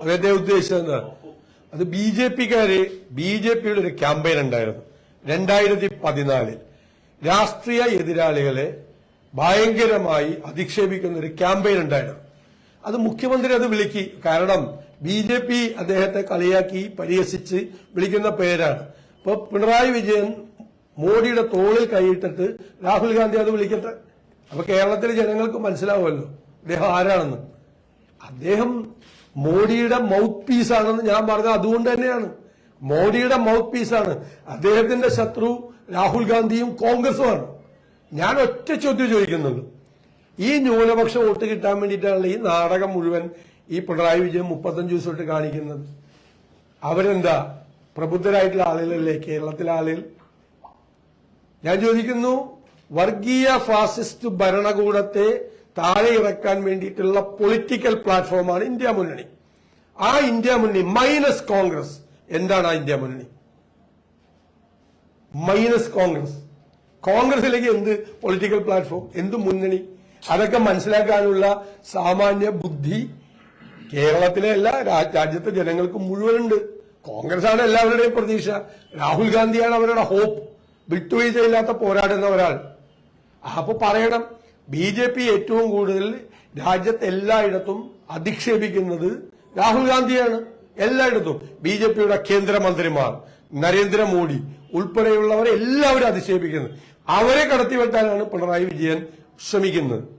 അതെന്റെ ഉദ്ദേശിച്ചത് എന്താ? അത് ബി ജെ പിക്കാര് ബി ജെ പിയുടെ ഒരു ക്യാമ്പയിൻ ഉണ്ടായിരുന്നു രണ്ടായിരത്തി പതിനാലിൽ രാഷ്ട്രീയ എതിരാളികളെ ഭയങ്കരമായി അധിക്ഷേപിക്കുന്ന ഒരു ക്യാമ്പയിൻ ഉണ്ടായിരുന്നു. അത് മുഖ്യമന്ത്രി അത് വിളിക്കി. കാരണം ബി ജെ പി അദ്ദേഹത്തെ കളിയാക്കി പരിഹസിച്ച് വിളിക്കുന്ന പേരാണ്. ഇപ്പൊ പിണറായി വിജയൻ മോഡിയുടെ തോളിൽ കൈയിട്ടിട്ട് രാഹുൽ ഗാന്ധി അത് വിളിക്കട്ടെ? അപ്പൊ കേരളത്തിലെ ജനങ്ങൾക്ക് മനസ്സിലാവുമല്ലോ. അദ്ദേഹം ആരാണെന്ന്. അദ്ദേഹം മോഡിയുടെ മൗത്ത് പീസ് ആണെന്ന് ഞാൻ പറഞ്ഞത് അതുകൊണ്ട് തന്നെയാണ്. മോഡിയുടെ മൗത്ത് പീസ് ആണ്. അദ്ദേഹത്തിന്റെ ശത്രു രാഹുൽ ഗാന്ധിയും കോൺഗ്രസുമാണ്. ഞാൻ ഒറ്റ ചോദ്യം ചോദിക്കുന്നുള്ളൂ ഈ ന്യൂനപക്ഷം വോട്ട് കിട്ടാൻ വേണ്ടിയിട്ടാണ് ഈ നാടകം മുഴുവൻ ഈ പിണറായി വിജയൻ മുപ്പത്തഞ്ച് ദിവസമായിട്ട് കാണിക്കുന്നത്. അവരെന്താ? പ്രബുദ്ധരായിട്ടുള്ള ആളുകളല്ലേ? കേരളത്തിലെ ആളുകൾ. ഞാൻ ചോദിക്കുന്നു വർഗീയ ഫാസിസ്റ്റ് ഭരണകൂടത്തെ താഴെ ഇറക്കാൻ വേണ്ടിയിട്ടുള്ള പൊളിറ്റിക്കൽ പ്ലാറ്റ്ഫോമാണ് ഇന്ത്യ മുന്നണി. ആ ഇന്ത്യ മുന്നണി മൈനസ് കോൺഗ്രസ്. എന്താണ് ആ ഇന്ത്യ മുന്നണി? Minus Congress. കോൺഗ്രസിലേക്ക് എന്ത് പൊളിറ്റിക്കൽ പ്ലാറ്റ്ഫോം എന്ത് മുന്നണി? അതൊക്കെ മനസ്സിലാക്കാനുള്ള സാമാന്യ ബുദ്ധി കേരളത്തിലെ എല്ലാ രാജ്യത്തെ ജനങ്ങൾക്ക് മുഴുവനുണ്ട്. കോൺഗ്രസ് ആണ് എല്ലാവരുടെയും പ്രതീക്ഷ. രാഹുൽ ഗാന്ധിയാണ് അവരുടെ ഹോപ്പ് വിട്ടുവീഴ്ചയില്ലാത്ത പോരാടുന്ന ഒരാൾ. അപ്പൊ പറയണം ബി ജെ പി ഏറ്റവും കൂടുതൽ രാജ്യത്ത് എല്ലായിടത്തും അധിക്ഷേപിക്കുന്നത് രാഹുൽ ഗാന്ധിയാണ്. എല്ലായിടത്തും. ബി ജെ പിയുടെ കേന്ദ്രമന്ത്രിമാർ നരേന്ദ്രമോദി ഉൾപ്പെടെയുള്ളവരെ എല്ലാവരും അധിക്ഷേപിക്കുന്നത്. അവരെ കടത്തിവെട്ടാനാണ് പിണറായി വിജയൻ ശ്രമിക്കുന്നത്.